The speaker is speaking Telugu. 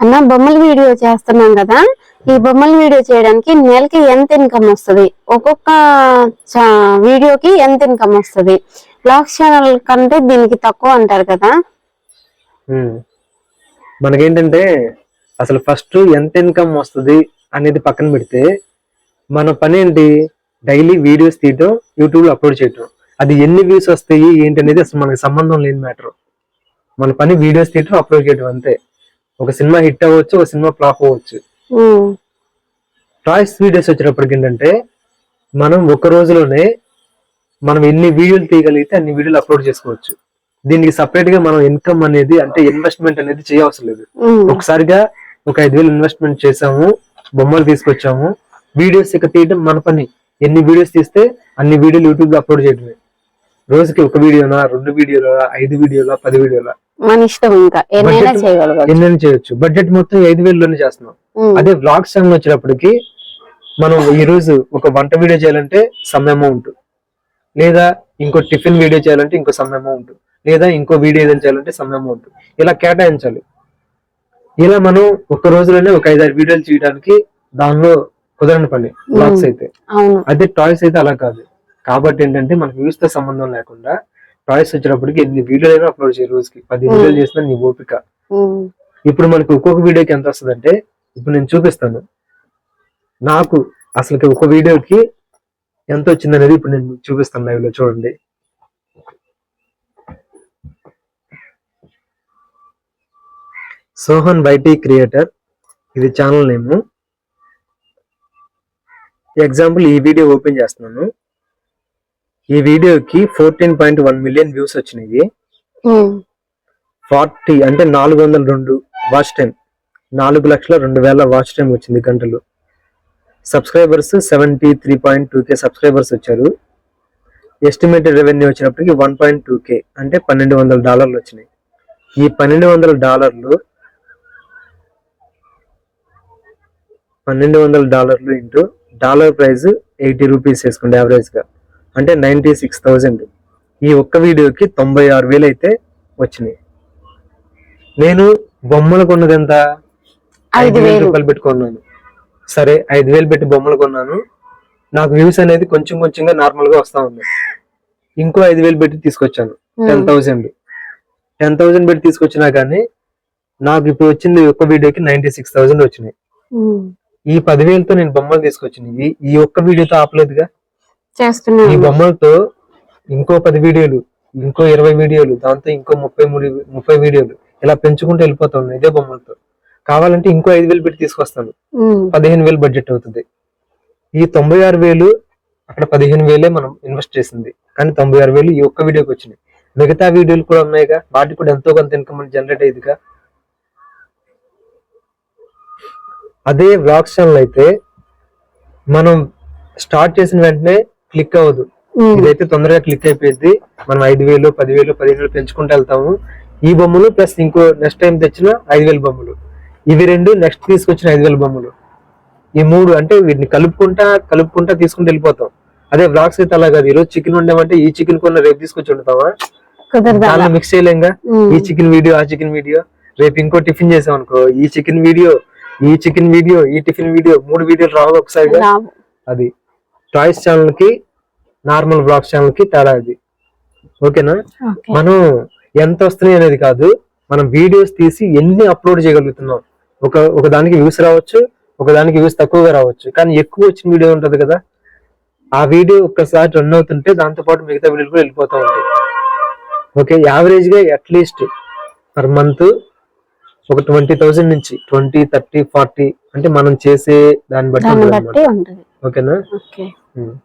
అన్న బొమ్మల వీడియో చేస్తున్నాం కదా. ఈ బొమ్మల వీడియో చేయడానికి నెలకి ఎంత ఇన్కమ్ వస్తుంది? ఒక్కొక్క చా- వీడియోకి ఎంత ఇన్కమ్ వస్తుంది? బ్లాగ్స్ ఛానల్ కంటే దీనికి తక్కువ అంటారు కదా. మనకేంటంటే అసలు ఫస్ట్ ఎంత ఇన్కమ్ వస్తుంది అనేది పక్కన పెడితే మన పని ఏంటి? డైలీ వీడియోస్ తీయటం యూట్యూబ్లో అప్లోడ్ చేయటం. అది ఎన్ని వ్యూస్ వస్తాయి ఏంటి అనేది అసలు మనకి సంబంధం లేని మ్యాటర్. మన పని వీడియోస్ తీయటం అప్లోడ్ చేయటం అంతే. ఒక సినిమా హిట్ అవ్వచ్చు ఒక సినిమా ఫ్లాప్ అవ్వచ్చు. టాయ్స్ వీడియోస్ వచ్చేటప్పటికి ఏంటంటే మనం ఒక రోజులోనే మనం ఎన్ని వీడియోలు తీయగలిగితే అన్ని వీడియోలు అప్లోడ్ చేసుకోవచ్చు. దీనికి సపరేట్గా మనం ఇన్కమ్ అనేది అంటే ఇన్వెస్ట్మెంట్ అనేది చేయవసరం లేదు. ఒకసారిగా ఒక ఐదు వేలు ఇన్వెస్ట్మెంట్ చేసాము బొమ్మలు తీసుకొచ్చాము వీడియోస్ ఇక తీయడం మన పని. ఎన్ని వీడియోస్ తీస్తే అన్ని వీడియోలు యూట్యూబ్లో అప్లోడ్ చేయడమే రోజుకి ఒక వీడియోనా రెండు వీడియోలా ఐదు వీడియోలా పది వీడియోలా మన ఇష్టం ఇంకా. ఎన్నైనా ఎన్నైనా చేయొచ్చు. బడ్జెట్ మొత్తం ఐదు వేలలోనే చేస్తున్నాం. అదే వ్లాగ్స్ టైం వచ్చేటప్పటికి మనం ఈ రోజు ఒక వంట వీడియో చేయాలంటే సమ్ అమౌంట్ లేదా ఇంకో టిఫిన్ వీడియో చేయాలంటే ఇంకో సమ్ అమౌంట్ లేదా ఇంకో వీడియో ఏదైనా చేయాలంటే సమ్ అమౌంట్ ఇలా కేటాయించాలి. ఇలా మనం ఒక రోజులోనే ఒక ఐదారు వీడియోలు చేయడానికి దానిలో కుదరని పని. వ్లాగ్స్ అయితే. అదే టాయ్స్ అయితే అలా కాదు. కాబట్టి ఏంటంటే మనకి వ్యూస్తో సంబంధం లేకుండా టాయ్స్ వచ్చేటప్పటికి ఎన్ని వీడియోలు అయినా అప్లోడ్ చేయ రోజుకి. పది వీడియోలు చేసినా నీ ఓపిక. ఉమ్, ఇప్పుడు మనకి ఒక్కొక్క వీడియోకి ఎంత వస్తుంది అంటే ఇప్పుడు నేను చూపిస్తాను. నాకు అసలు ఒక వీడియోకి ఎంత వచ్చింది అనేది ఇప్పుడు నేను చూపిస్తాను లైవ్లో చూడండి. సోహన్ బైటీ క్రియేటర్. ఇది ఛానల్ నేమ్. ఎగ్జాంపుల్ ఈ వీడియో ఓపెన్ చేస్తున్నాను. ఈ వీడియోకి fourteen point one million views వచ్చినాయి. ఫార్టీ అంటే నాలుగు వందల రెండు వాచ్ టైం నాలుగు లక్షల రెండు వేల వాచ్ టైం వచ్చింది గంటలు. Subscribers seventy three point two K subscribers వచ్చారు. ఎస్టిమేటెడ్ రెవెన్యూ వచ్చినప్పటికి వన్ పాయింట్ టూ కే అంటే పన్నెండు వందల డాలర్లు వచ్చినాయి. ఈ పన్నెండు వందల డాలర్లు పన్నెండు వందల డాలర్లు into dollar price eighty rupees వేసుకోండి యావరేజ్గా అంటే నైన్టీ సిక్స్ థౌజండ్ ఈ ఒక్క వీడియోకి తొంభై ఆరు వేలు అయితే వచ్చినాయి. నేను బొమ్మలు కొన్నది ఎంత ఐదు వేల. రూపాయలు పెట్టుకున్నాను సరే ఐదు వేలు పెట్టి బొమ్మలు కొన్నాను. నాకు వ్యూస్ అనేది కొంచెం కొంచెంగా నార్మల్గా వస్తా ఉంది. ఇంకో ఐదు వేలు పెట్టి తీసుకొచ్చాను. టెన్ థౌసండ్ టెన్ థౌసండ్ పెట్టి తీసుకొచ్చినా కానీ నాకు ఇప్పుడు వచ్చింది ఒక్క వీడియోకి నైన్టీ సిక్స్ థౌసండ్ వచ్చినాయి. ఈ పదివేలతో నేను బొమ్మలు తీసుకొచ్చినవి. ఈ ఒక్క వీడియోతో ఆపలేదుగా? ఈ చేస్తున్నాను బొమ్మలతో ఇంకో పది వీడియోలు ఇంకో ఇరవై వీడియోలు దాంతో ఇంకో ముప్పై మూడు ముప్పై వీడియోలు ఇలా పెంచుకుంటూ వెళ్ళిపోతాను ఇదే బొమ్మలతో. కావాలంటే ఇంకో ఐదు వేలు పెట్టి తీసుకొస్తాను. పదిహేను వేలు బడ్జెట్ అవుతుంది. ఈ తొంభై ఆరు వేలు అక్కడ పదిహేను వేలే మనం ఇన్వెస్ట్ చేసింది. కానీ తొంభై ఆరు వేలు ఈ ఒక్క వీడియోకి వచ్చినాయి. మిగతా వీడియోలు కూడా ఉన్నాయిగా. వాటికి కూడా ఎంతో కొంత ఇన్కమ్ జనరేట్ అయ్యేదిగా. అదే వ్లాగ్స్ ఛానల్ అయితే మనం స్టార్ట్ చేసిన వెంటనే క్లిక్ అవ్వదు. ఇదైతే తొందరగా క్లిక్ అయిపోయింది మనం ఐదు వేలు పదివేలు పదిహేను వేలు పెంచుకుంటూ వెళ్తాము. ఈ బొమ్మలు ప్లస్ ఇంకో నెక్స్ట్ టైం తెచ్చిన ఐదు వేల బొమ్మలు. ఇవి రెండు నెక్స్ట్ తీసుకొచ్చిన ఐదు వేల బొమ్మలు. ఈ మూడు అంటే వీటిని కలుపుకుంటా కలుపుకుంటా తీసుకుంటూ వెళ్ళిపోతాం. అదే బ్లాగ్స్ అయితే అలా కాదు. ఈరోజు చికెన్ వండామంటే ఈ చికెన్ కొన్న రేపు తీసుకొచ్చి కుదరదా? దానిలో మిక్స్ చేయలేంగా? ఈ చికెన్ వీడియో ఆ చికెన్ వీడియో. రేపు ఇంకో టిఫిన్ చేసాం అనుకో ఈ చికెన్ వీడియో ఈ చికెన్ వీడియో ఈ టిఫిన్ వీడియో మూడు వీడియోలు రావు ఒకసారిగా. రావు. అది. టాయ్స్ ఛానల్కి నార్మల్ బ్లాగ్స్ ఛానల్కి తేడా అది ఓకేనా? ఓకే. మనం ఎంత వస్తున్నాయి అనేది కాదు మనం వీడియోస్ తీసి ఎన్ని అప్లోడ్ చేయగలుగుతున్నాం. ఒక ఒక దానికి వ్యూస్ రావచ్చు ఒక దానికి వ్యూస్ తక్కువగా రావచ్చు. కానీ ఎక్కువ వచ్చిన వీడియో ఉంటది కదా. ఆ వీడియో ఒక్కసారి రన్ అవుతుంటే దాంతో పాటు మిగతా వీడియోలు కూడా వెళ్ళిపోతూ ఉంటాయి. ఓకే యావరేజ్గా అట్లీస్ట్ పర్ మంత్ ఒక ట్వంటీ థౌసండ్ నుంచి ట్వంటీ థర్టీ ఫార్టీ అంటే మనం చేసే దాన్ని బట్టి ఓకేనా? ఓకే ఉమ్.